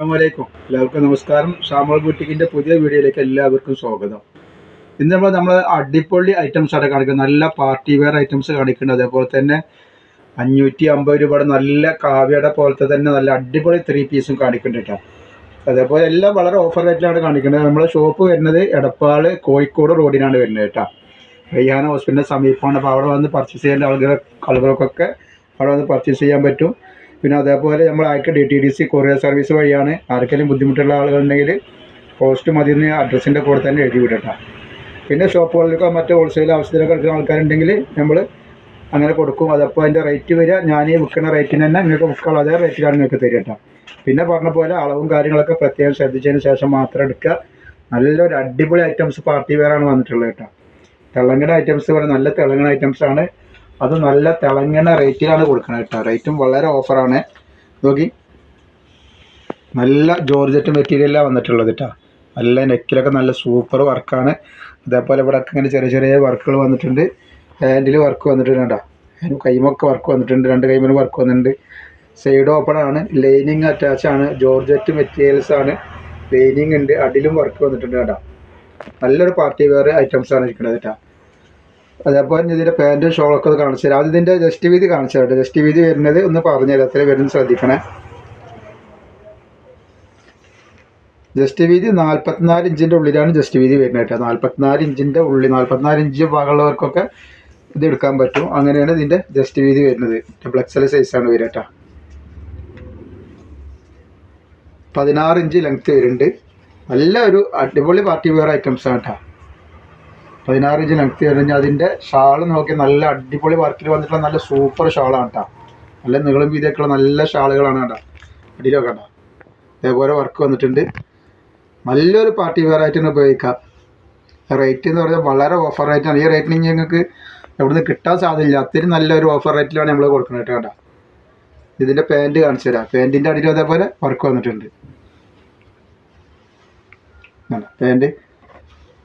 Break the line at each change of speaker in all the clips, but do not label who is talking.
അസ്സാമലൈക്കും എല്ലാവർക്കും നമസ്കാരം. ഷാമോൾ ബുട്ടിക്കിന്റെ പുതിയ വീഡിയോയിലേക്ക് എല്ലാവർക്കും സ്വാഗതം. ഇന്ന് നമ്മൾ നമ്മൾ അടിപൊളി ഐറ്റംസ് ആണ് കാണിക്കുന്നത്. നല്ല പാർട്ടി വെയർ ഐറ്റംസ് കാണിക്കുന്നുണ്ട് അതേപോലെ തന്നെ അഞ്ഞൂറ്റി അമ്പത് രൂപയുടെ നല്ല കാവ്യയുടെ പോലത്തെ തന്നെ നല്ല അടിപൊളി ത്രീ പീസും കാണിക്കുന്നുണ്ട് കേട്ടോ അതേപോലെ എല്ലാം വളരെ ഓഫർ റേറ്റിലാണ് കാണിക്കുന്നത്. നമ്മുടെ ഷോപ്പ് വരുന്നത് എടപ്പാൾ കോഴിക്കോട് റോഡിനാണ് വരുന്നത് കേട്ടോ റയ്യാന ഹോസ്പിറ്റലിന്റെ സമീപമാണ്. അപ്പോൾ അവിടെ വന്ന് പർച്ചേസ് ചെയ്യേണ്ട ആളുകൾ ആളുകൾക്കൊക്കെ അവിടെ വന്ന് പർച്ചേസ് ചെയ്യാൻ പറ്റും. പിന്നെ അതേപോലെ നമ്മൾ അയക്കുക D T D C courier service വഴിയാണ് ആർക്കെങ്കിലും ബുദ്ധിമുട്ടുള്ള ആളുകളുണ്ടെങ്കിൽ പോസ്റ്റ് മതി എന്ന് അഡ്രസ്സിന്റെ കൂടെ തന്നെ എഴുതി വിടട്ടോ. പിന്നെ ഷോപ്പുകളിലൊക്കെ മറ്റ് ഹോൾസെയിൽ ആവശ്യത്തിലൊക്കെ എടുക്കുന്ന ആൾക്കാരുണ്ടെങ്കിൽ നമ്മൾ അങ്ങനെ കൊടുക്കും. അതപ്പോൾ അതിന്റെ റേറ്റ് വരിക. ഞാൻ ഈ വിൽക്കുന്ന റേറ്റിന് തന്നെ നിങ്ങൾക്ക് ബുക്കുകൾ അതേ റേറ്റിലാണ് നിങ്ങൾക്ക് തരിക പിന്നെ പറഞ്ഞ പോലെ അളവും കാര്യങ്ങളൊക്കെ പ്രത്യേകം ശ്രദ്ധിച്ചതിന് ശേഷം മാത്രം എടുക്കുക നല്ലൊരു അടിപൊളി ഐറ്റംസ് പാർട്ടി വെയറാണ് വന്നിട്ടുള്ളത് കേട്ടോ. തിളങ്ങണ ഐറ്റംസ് പറഞ്ഞാൽ നല്ല തിളങ്ങണ ഐറ്റംസ് ആണ്. അത് നല്ല തിളങ്ങണ റേറ്റിലാണ് കൊടുക്കുന്നത് കേട്ടോ. റേറ്റും വളരെ ഓഫറാണ്. നോക്കി. നല്ല ജോർജറ്റ് മെറ്റീരിയലാണ് വന്നിട്ടുള്ളത് കേട്ടോ. നല്ല നെക്കിലൊക്കെ നല്ല സൂപ്പർ വർക്കാണ്. അതേപോലെ ഇവിടെ ഒക്കെ ഇങ്ങനെ ചെറിയ ചെറിയ വർക്കുകൾ വന്നിട്ടുണ്ട്. ഹാൻഡിൽ വർക്ക് വന്നിട്ടുണ്ട് കേട്ടോ. കൈമൊക്കെ വർക്ക് വന്നിട്ടുണ്ട്. രണ്ട് കൈമിനും വർക്ക് വന്നിട്ടുണ്ട്. സൈഡ് ഓപ്പൺ ആണ്. ലൈനിങ് അറ്റാച്ച് ആണ്. ജോർജറ്റ് മെറ്റീരിയൽസ് ആണ്. ലൈനിങ് ഉണ്ട്. അടിലും വർക്ക് വന്നിട്ടുണ്ട് കേട്ടോ. നല്ലൊരു പാർട്ടി വെയർ ഐറ്റംസ് ആണ് ഇരിക്കുന്നത് കേട്ടോ. അതേപോലെ ഇതിന്റെ പാന്റും ഷോളൊക്കെ കാണിച്ചു തരാം. ആദ്യം ഇതിന്റെ ജസ്റ്റ് വീതി കാണിച്ചു തരാം ജസ്റ്റ് വീതി വരുന്നത് ഒന്ന് പറഞ്ഞു തരാം. അത്ര വരുന്നത് ശ്രദ്ധിക്കണേ. ജസ്റ്റ് വീതി നാൽപ്പത്തിനാല് ഇഞ്ചിന്റെ ഉള്ളിലാണ് ജസ്റ്റ് വീതി വരുന്നത് കേട്ടോ നാൽപ്പത്തിനാല് ഇഞ്ചിന്റെ ഉള്ളിൽ നാൽപ്പത്തിനാല് ഇഞ്ച് ഭാഗമുള്ളവർക്കൊക്കെ ഇത് എടുക്കാൻ പറ്റും. അങ്ങനെയാണ് ഇതിന്റെ ജസ്റ്റ് വീതി വരുന്നത്. ഡബിൾ സൈസാണ് വരിക കേട്ടോ പതിനാറ് ഇഞ്ച് ലെങ്ത് വരുന്നുണ്ട്. നല്ല ഒരു അടിപൊളി പാർട്ടി വെയർ ഐറ്റംസ് ആണ് കേട്ടോ പതിനാറ് ഇഞ്ച് ലെങ്ത് കഴിഞ്ഞാൽ അതിന്റെ ഷാൾ നോക്കി നല്ല അടിപൊളി വർക്കിൽ വന്നിട്ടുള്ള നല്ല സൂപ്പർ ഷാളാണ് കേട്ടോ. നല്ല നീളം വീതിയൊക്കെയുള്ള നല്ല ഷാളുകളാണ് കേട്ടോ. അടിയിലൊക്കെ കേട്ടോ. ഇതേപോലെ വർക്ക് വന്നിട്ടുണ്ട്. നല്ലൊരു പാർട്ടി വെയർ ആയിട്ട് തന്നെ ഉപയോഗിക്കാം റേറ്റ് എന്ന് പറഞ്ഞാൽ വളരെ ഓഫർ റേറ്റാണ് ഈ റേറ്റിന് ഞങ്ങൾക്ക് എവിടുന്ന് കിട്ടാൻ സാധ്യതയില്ല. അത്രയും നല്ലൊരു ഓഫർ റേറ്റിലാണ് നമ്മൾ കൊടുക്കുന്നത് കേട്ടോ. ഇതിന്റെ പാന്റ് കാണിച്ചു തരാം. പാന്റിന്റെ അടിയിലും അതേപോലെ വർക്ക് വന്നിട്ടുണ്ട്. പാന്റ്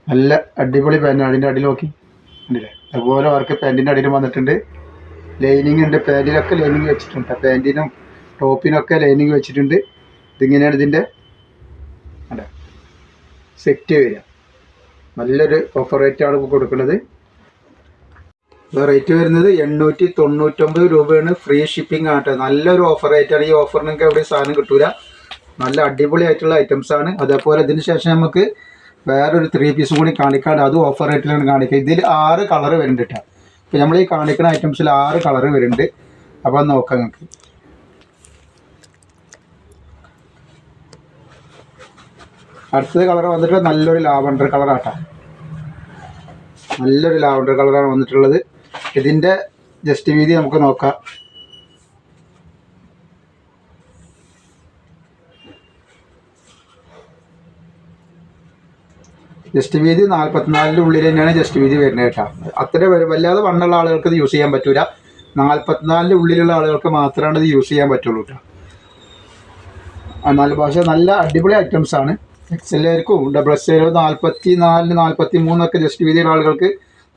നല്ല അടിപൊളി പാന്റാണ് അതിന്റെ അടിയിൽ നോക്കി. അതുപോലെ അവർക്ക് പാന്റിന്റെ അടിയിലും വന്നിട്ടുണ്ട്. ലൈനിങ് ഉണ്ട്. പാന്റിലൊക്കെ ലൈനിങ് വെച്ചിട്ടുണ്ട്. പാന്റിനും ടോപ്പിനൊക്കെ ലൈനിങ് വെച്ചിട്ടുണ്ട്. ഇതിങ്ങനെയാണ് ഇതിന്റെ അതെ. സെറ്റ് വരിക. നല്ലൊരു ഓഫർ റേറ്റാണ് കൊടുക്കുന്നത്. റേറ്റ് വരുന്നത് എണ്ണൂറ്റി തൊണ്ണൂറ്റൊമ്പത് രൂപയാണ് ഫ്രീ ഷിപ്പിംഗ് ആട്ടെ നല്ലൊരു ഓഫർ റേറ്റാണ് ഈ ഓഫറിനൊക്കെ എവിടെയും എവിടെ സാധനം കിട്ടൂല. നല്ല അടിപൊളി ആയിട്ടുള്ള ഐറ്റംസ് ആണ്. അതേപോലെ ഇതിന് ശേഷം നമുക്ക് വേറൊരു ത്രീ പീസും കൂടി കാണിക്കാണ്ട് അതും ഓഫർ റേറ്റിലാണ് കാണിക്കുക. ഇതിൽ ആറ് കളർ വരുന്നുണ്ട് കേട്ടോ അപ്പോൾ നമ്മൾ ഈ കാണിക്കുന്ന ഐറ്റംസിൽ ആറ് കളർ വരുന്നുണ്ട്. അപ്പോൾ നോക്കാം നിങ്ങൾക്ക് അടുത്തത് കളർ വന്നിട്ട് നല്ലൊരു ലാവണ്ടർ കളറാട്ടാ നല്ലൊരു ലാവണ്ടർ കളറാണ് വന്നിട്ടുള്ളത്. ഇതിന്റെ ജസ്റ്റ് വീതി നമുക്ക് നോക്കാം. ജസ്റ്റ് വീതി നാൽപ്പത്തിനാലിന്റെ ഉള്ളിൽ തന്നെയാണ് ജസ്റ്റ് വീതി വരുന്നത് കേട്ടോ. അത്ര വല്ലാതെ വണ്ണുള്ള ആളുകൾക്ക് ഇത് യൂസ് ചെയ്യാൻ പറ്റൂല. നാൽപ്പത്തിനാലിന്റെ ഉള്ളിലുള്ള ആളുകൾക്ക് മാത്രമാണ് ഇത് യൂസ് ചെയ്യാൻ പറ്റുള്ളൂ കേട്ടോ. നല്ല പക്ഷേ നല്ല അടിപൊളി ഐറ്റംസ് ആണ്. എക്സലേർക്കും ഡബിൾ എക്സ് നാൽപ്പത്തി നാലിന് നാൽപ്പത്തി മൂന്നൊക്കെ ജസ്റ്റ് വീതിയുള്ള ആളുകൾക്ക്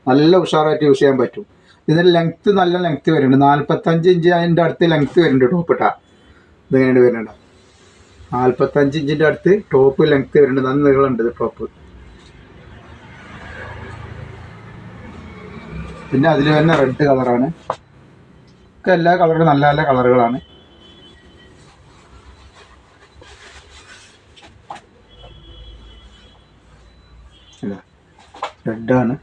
നല്ല ഉഷാറായിട്ട് യൂസ് ചെയ്യാൻ പറ്റും. ഇതിന്റെ ലെങ്ത്ത് നല്ല ലെങ്ത്ത് വരുന്നുണ്ട്. നാൽപ്പത്തഞ്ച് ഇഞ്ച് അതിന്റെ അടുത്ത് ലെങ്ത്ത് വരുന്നുണ്ട് ടോപ്പ് ഇട്ടാ ഇതെങ്ങനെയാണ് വരുന്നുണ്ട് നാൽപ്പത്തഞ്ച് ഇഞ്ചിന്റെ അടുത്ത് ടോപ്പ് ലെങ്ത്ത് വരുന്നുണ്ട്. നല്ല നീളമുണ്ട് ഇത് ടോപ്പ് പിന്നെ അതിൽ തന്നെ റെഡ് കളറാണ് ഒക്കെ എല്ലാ കളറും നല്ല നല്ല കളറുകളാണ് റെഡാണ്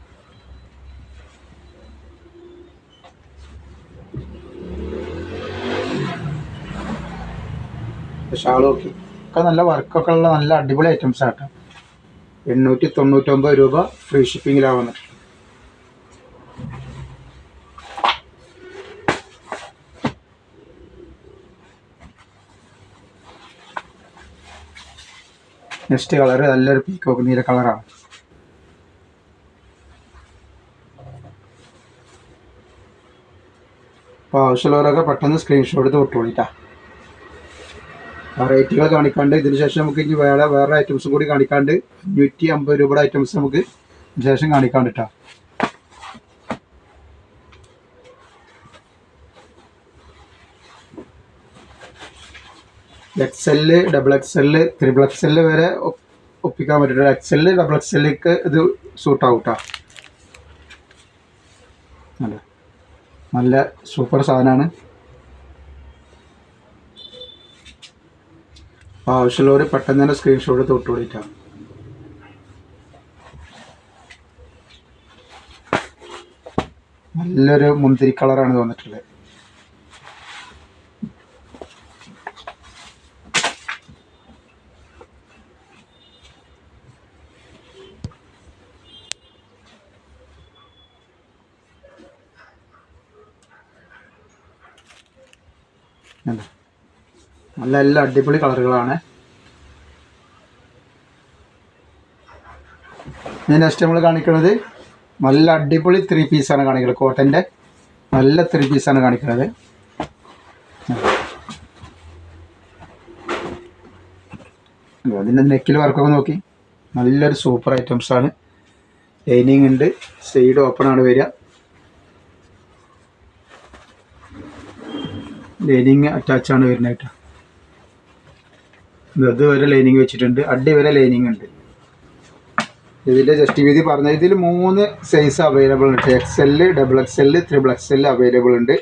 ഷാൾ നോക്കി ഒക്കെ. നല്ല വർക്കൊക്കെ ഉള്ള നല്ല അടിപൊളി ഐറ്റംസ് ആട്ടോ എണ്ണൂറ്റി തൊണ്ണൂറ്റൊമ്പത് രൂപ ഫ്രീ ഷിപ്പിങ്ങിലാണ് നെക്സ്റ്റ് കളർ നല്ലൊരു പീക്കോക്ക് നീല കളറാണ്. അപ്പോൾ ആവശ്യമുള്ളവരൊക്കെ പെട്ടെന്ന് സ്ക്രീൻഷോട്ട് എടുത്ത് വിട്ടോളിട്ടാ റേറ്റുകൾ കാണിക്കാണ്ട് ഇതിന് ശേഷം നമുക്ക് ഇനി വേറെ വേറെ ഐറ്റംസും കൂടി കാണിക്കാണ്ട് അഞ്ഞൂറ്റി അമ്പത് രൂപയുടെ ഐറ്റംസ് നമുക്ക് ശേഷം കാണിക്കാണ്ട് X L double X L triple X L വരെ ഒപ്പിക്കാൻ പറ്റും എക്സ് എൽ ഡബിൾ എക്സ് എല്ലിക്ക് ഇത് സൂട്ട് ആവൂട്ടാ. നല്ല നല്ല സൂപ്പർ സാധനമാണ് ആവശ്യമുള്ളവർ പെട്ടെന്ന് തന്നെ സ്ക്രീൻഷോട്ട് തൊട്ട് വിളിക്കാം. നല്ലൊരു മുന്തിരി കളറാണ് തോന്നിട്ടുള്ളത് കണ്ടോ? നല്ല നല്ല അടിപൊളി കളറുകളാണ്. ഞാൻ നെക്സ്റ്റ് നമ്മൾ കാണിക്കുന്നത് നല്ല അടിപൊളി ത്രീ പീസാണ് കാണിക്കുന്നത് കോട്ടന്റെ നല്ല ത്രീ പീസാണ് കാണിക്കുന്നത് അതിന്റെ നെക്കിൽ വർക്കൊക്കെ നോക്കി. നല്ലൊരു സൂപ്പർ ഐറ്റംസ് ആണ്. ലൈനിങ് ഉണ്ട് സൈഡ് ഓപ്പൺ ആണ് വരിക. ലൈനിങ് അറ്റാച്ച് ആണ് വരുന്നത് കേട്ടോ. ഇത് വരെ ലൈനിങ് വെച്ചിട്ടുണ്ട്. അടി വരെ ലൈനിങ് ഉണ്ട്. ഇതിന്റെ ജസ്റ്റ് വീതി പറഞ്ഞ ഇതിൽ മൂന്ന് സൈസ് അവൈലബിൾ ഉണ്ട്. X L double X L triple X L available ഉണ്ട്.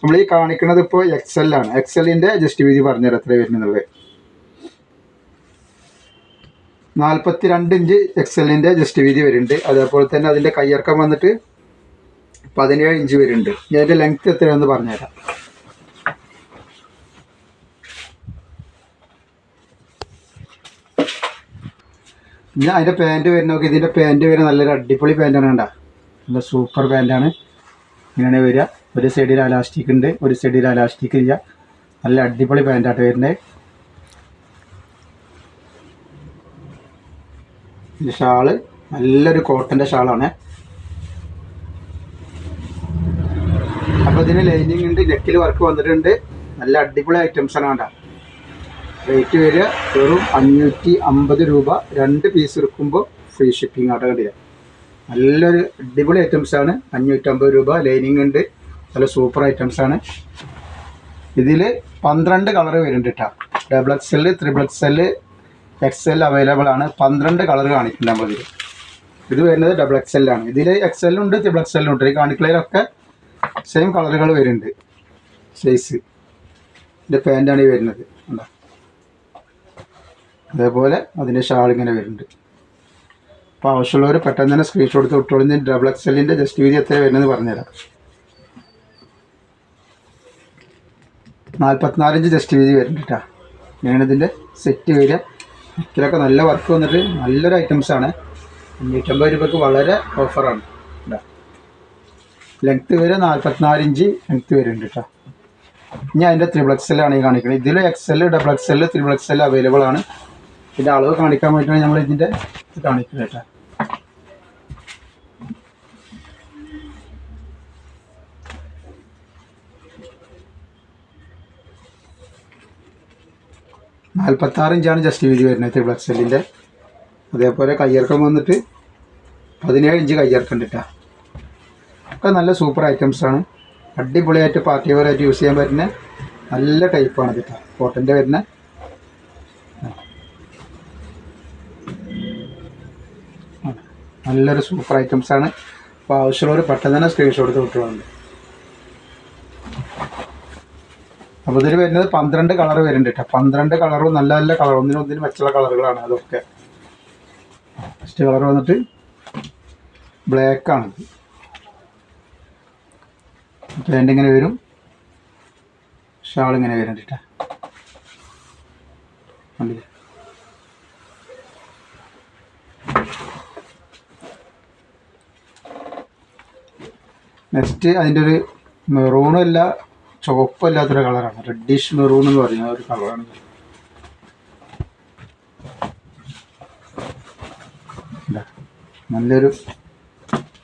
നമ്മൾ ഈ കാണിക്കുന്നത് ഇപ്പോൾ എക്സ് എൽ ആണ്. എക്സ് എല്ലിന്റെ ജസ്റ്റ് വീതി പറഞ്ഞുതരാം എത്ര വരുന്നുള്ളത് നാൽപ്പത്തി രണ്ട് ഇഞ്ച് എക്സ് എല്ലിന്റെ ജസ്റ്റ് വീതി വരുന്നുണ്ട്. അതേപോലെ തന്നെ അതിന്റെ കയ്യിറക്കം വന്നിട്ട് പതിനേഴ് ഇഞ്ച് വരുന്നുണ്ട്. ഞാൻ അതിന്റെ ലെങ്ത് എത്രയാണെന്ന് പറഞ്ഞുതരാം. പിന്നെ അതിന്റെ പാന്റ് വരുന്ന നോക്കി ഇതിന്റെ പാന്റ് വരുന്ന നല്ലൊരു അടിപൊളി പാന്റാണ് കണ്ട. നല്ല സൂപ്പർ പാന്റാണ് ഇങ്ങനെയാണ് വരിക. ഒരു സൈഡിൽ അലാസ്റ്റിക് ഉണ്ട് ഒരു സൈഡിൽ അലാസ്റ്റിക് ഇല്ല. നല്ല അടിപൊളി പാന്റായിട്ട് വരുന്നത്. ഷാൾ നല്ലൊരു കോട്ടന്റെ ഷാളാണ്. അപ്പോൾ ഇതിന് ലൈനിങ് ഉണ്ട് നെക്കിൽ വർക്ക് വന്നിട്ടുണ്ട്. നല്ല അടിപൊളി ഐറ്റംസാണ് കണ്ട. റേറ്റ് വരിക. വെറും അഞ്ഞൂറ്റി അമ്പത് രൂപ രണ്ട് പീസ് എടുക്കുമ്പോൾ ഫ്രീ ഷിപ്പിംഗ് കണ്ടില്ല നല്ലൊരു അടിപൊളി ഐറ്റംസ് ആണ്. അഞ്ഞൂറ്റമ്പത് രൂപ ലൈനിങ് ഉണ്ട്. നല്ല സൂപ്പർ ഐറ്റംസ് ആണ്. ഇതിൽ പന്ത്രണ്ട് കളർ വരുന്നുണ്ട് കേട്ടോ double X L triple X L X L available ആണ്. പന്ത്രണ്ട് കളർ കാണിക്കുന്നുണ്ട് നമ്മൾ ഇത് വരുന്നത് ഡബിൾ എക്സ് എൽ ആണ്. ഇതിൽ എക്സ് എല്ലുണ്ട് ത്രിബിൾ എക്സ് എല്ലുണ്ട് ഈ കാണിക്കലൊക്കെ സെയിം കളറുകൾ വരുന്നുണ്ട്. സൈസ് ഇതിന്റെ പാന്റാണ് ഈ വരുന്നത്. ഉണ്ടോ അതേപോലെ അതിന്റെ ഷാൾ ഇങ്ങനെ വരുന്നുണ്ട്. അപ്പോൾ ആവശ്യമുള്ളവർ പെട്ടെന്ന് തന്നെ സ്ക്രീൻഷോട്ട് എടുത്ത് വിട്ടോളുന്ന ഡബിൾ എക്സ് എല്ലിന്റെ ജസ്റ്റ് വീതി എത്ര വരുന്നത് പറഞ്ഞുതരാം. നാൽപ്പത്തിനാലിഞ്ച് ജസ്റ്റ് വീതി വരുന്നുണ്ട് കേട്ടോ ഞാനിതിന്റെ സെറ്റ് വരിക. ഇതിലൊക്കെ നല്ല വർക്ക് വന്നിട്ട് നല്ലൊരു ഐറ്റംസ് ആണ്. അഞ്ഞൂറ്റമ്പത് രൂപയ്ക്ക് വളരെ ഓഫറാണ് കേട്ടോ ലെങ്ത്ത് വരെ നാൽപ്പത്തിനാല് ഇഞ്ച് ലെങ്ത്ത് വരുന്നുണ്ട് കേട്ടോ ഇനി അതിന്റെ ത്രിബിൾ എക്സ് എല്ലാണ് ഈ കാണിക്കുന്നത്. ഇതിൽ X L double X L triple X L available ആണ്. ഇതിന്റെ അളവ് കാണിക്കാൻ വേണ്ടി നമ്മൾ ഇതിന്റെ ഇത് കാണിക്കുന്നത് കേട്ടോ. നാൽപ്പത്താറ് ഇഞ്ചാണ് ജസ്റ്റ് വീതി വരുന്നത് ത്രിബിൾ എക്സ് എല്ലിന്റെ അതേപോലെ കയ്യിറക്കം വന്നിട്ട് പതിനേഴ് ഇഞ്ച് കയ്യിറക്കം കിട്ടുക ഒക്കെ നല്ല സൂപ്പർ ഐറ്റംസ് ആണ്. അടിപൊളിയായിട്ട് പാർട്ടി വെയറായിട്ട് യൂസ് ചെയ്യാൻ പറ്റുന്ന നല്ല ടൈപ്പാണ് കിട്ടുക കോട്ടന്റെ വരുന്ന നല്ലൊരു സൂപ്പർ ഐറ്റംസ് ആണ്. അപ്പോൾ ആവശ്യമുള്ളവർ പെട്ടെന്ന് തന്നെ സ്ക്രീൻഷോട്ട് എടുത്ത് വിട്ടുകളുണ്ട് അപ്പോൾ ഇതിൽ വരുന്നത് പന്ത്രണ്ട് കളർ വരുന്നുണ്ട് കേട്ടോ പന്ത്രണ്ട് കളറും നല്ല നല്ല കളർ ഒന്നിനും ഒന്നിനും മെച്ചുള്ള കളറുകളാണ് അതൊക്കെ. ഫസ്റ്റ് കളർ വന്നിട്ട് ബ്ലാക്ക് ആണ്. പാന്റ് ഇങ്ങനെ വരും. ഷാൾ ഇങ്ങനെ വരുന്നുണ്ട് കേട്ടോ നെക്സ്റ്റ് അതിന്റെ ഒരു മെറൂണും അല്ല ചുവപ്പും അല്ലാത്തൊരു കളറാണ് റെഡിഷ് മെറൂൺ എന്ന് പറയുന്ന ഒരു കളറാണ് നല്ലൊരു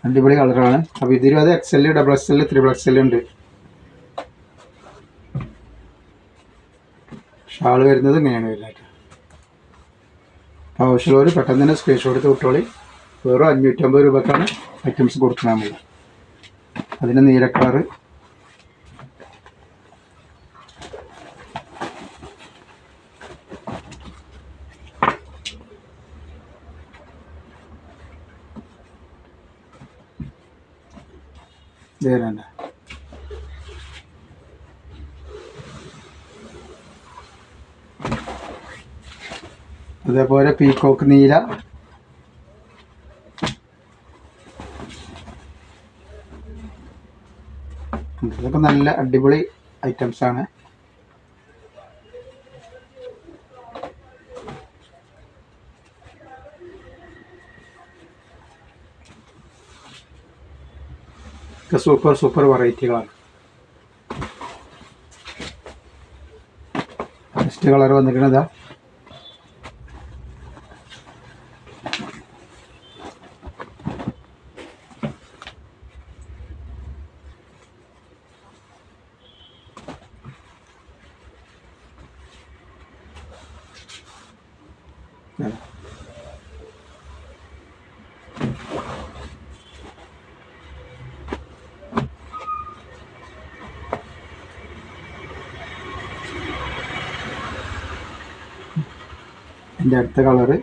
അടിപൊളി കളറാണ് അപ്പോൾ ഇതിലും അത് X L double X L triple L ഉണ്ട്. ഷാൾ വരുന്നത് ഇങ്ങനെയാണ് വരുന്നത് ആവശ്യമുള്ളവർ പെട്ടെന്ന് തന്നെ സ്ക്രീൻഷോട്ട് എടുത്ത് വെറും അഞ്ഞൂറ്റമ്പത് രൂപക്കാണ് ഐറ്റംസ് കൊടുക്കുന്നത് നമ്മൾ അതിന് നീരക്കാറ് അതേപോലെ പീക്കോക്ക് നീല. ഇതൊക്കെ നല്ല അടിപൊളി ഐറ്റംസ് ആണ്. സൂപ്പർ സൂപ്പർ വെറൈറ്റികളാണ് നെക്സ്റ്റ് കളർ വന്നിരിക്കുന്നതാ എന്റെ അടുത്ത കളറ്.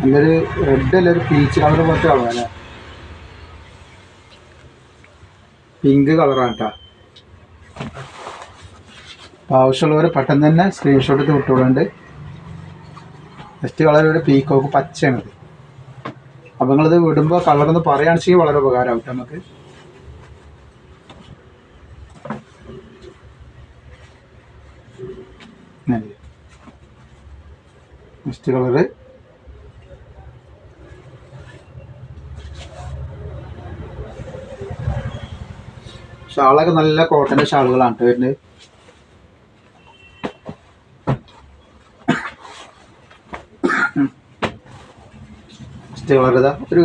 നല്ലൊരു റെഡ് അല്ല ഒരു പീച്ച് കളർ പോലത്തെ കളർ അല്ലേ? പിങ്ക് കളറാണ് കേട്ടോ ആവശ്യമുള്ളവർ പെട്ടെന്ന് തന്നെ സ്ക്രീൻഷോട്ട് എടുത്ത് വിട്ടുകൊണ്ട് നെക്സ്റ്റ് കളർ ഒരു പീക്കോക്ക് പച്ചയാണിത് അപ്പം നിങ്ങളിത് വിടുമ്പോൾ കളറൊന്ന് പറയുകയാണെന്ന് വെച്ചാൽ വളരെ ഉപകാരമാവും നമുക്ക് നെക്സ്റ്റ് കളറ് ഷാളൊക്കെ നല്ല കോട്ടന്റെ ഷാളുകളാണ് കേട്ടോ വരുന്നത്. ഒരു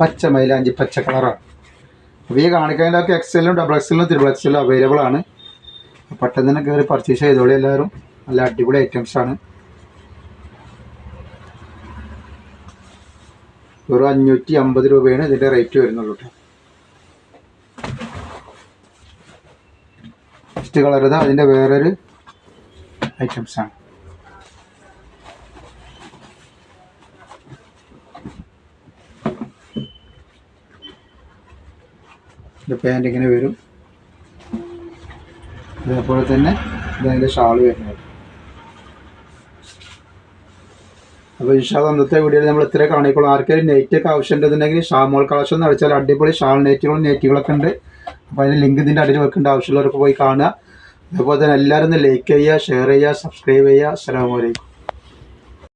പച്ച മൈലാഞ്ചി പച്ച കളറാണ്. അപ്പോൾ ഈ കാണിക്കാനൊക്കെ എക്സലും ഡബിൾ എക്സലും ത്രിബിൾ എക്സലും അവൈലബിൾ ആണ്. പെട്ടെന്ന് തന്നെ കയറി പർച്ചേസ് ചെയ്തോളി എല്ലാവരും. നല്ല അടിപൊളി ഐറ്റംസ് വെറും അഞ്ഞൂറ്റി അമ്പത് രൂപയാണ് ഇതിന്റെ റേറ്റ് വരുന്നുള്ളൂ കേട്ടോ നെക്സ്റ്റ് കളർ ഇതാ അതിന്റെ വേറൊരു ഐറ്റംസ് ആണ്. ഇത് പാന്റ് ഇങ്ങനെ വരും. അതേപോലെ തന്നെ ഇതിന്റെ ഷാൾ വരുന്നത്. അപ്പോൾ ഇൻഷാദ് അന്നത്തെ വീഡിയോയിൽ നമ്മൾ ഇത്രയും നെറ്റ് ഒക്കെ ആവശ്യമുണ്ടെന്നുണ്ടെങ്കിൽ ഷാമോൾ കളക്ഷൻ എന്ന് വെച്ചാൽ അടിപൊളി ഷാൾ നെറ്റുകളും നെറ്റുകളൊക്കെ ഉണ്ട്. അപ്പോൾ അതിന് ലിങ്ക് ഇതിന്റെ അടിയിൽ വെക്കേണ്ട ആവശ്യമുള്ളവർക്ക് പോയി കാണുക. അതുപോലെ തന്നെ എല്ലാവരും ലൈക്ക് ചെയ്യുക ഷെയർ ചെയ്യുക സബ്സ്ക്രൈബ് ചെയ്യുക. അസ്സാം അലൈക്കും.